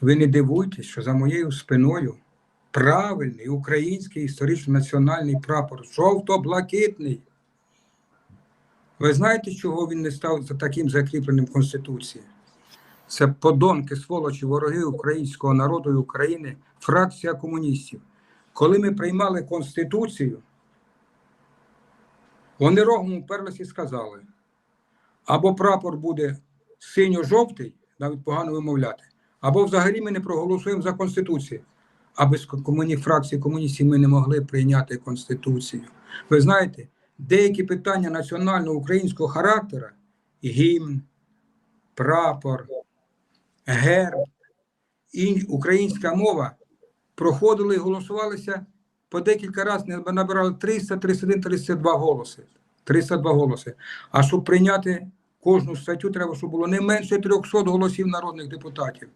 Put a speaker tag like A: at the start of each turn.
A: Ви не дивуйтесь, що за моєю спиною правильний український історично-національний прапор, жовто-блакитний. Ви знаєте, чого він не став таким закріпленим в Конституції? Це подонки, сволочі, вороги українського народу і України, фракція комуністів. Коли ми приймали Конституцію, вони рогом уперлися і сказали: або прапор буде синьо-жовтий, навіть погано вимовляти, або взагалі ми не проголосуємо за Конституцію. А без комуні... фракції комуністів ми не могли прийняти Конституцію. Ви знаєте, деякі питання національного українського характеру гімн, прапор, герб і українська мова проходили і голосувалися по декілька разів, набирали 300, 31, 32 голоси. 302 голоси. А щоб прийняти кожну статтю, треба, щоб було не менше 300 голосів народних депутатів.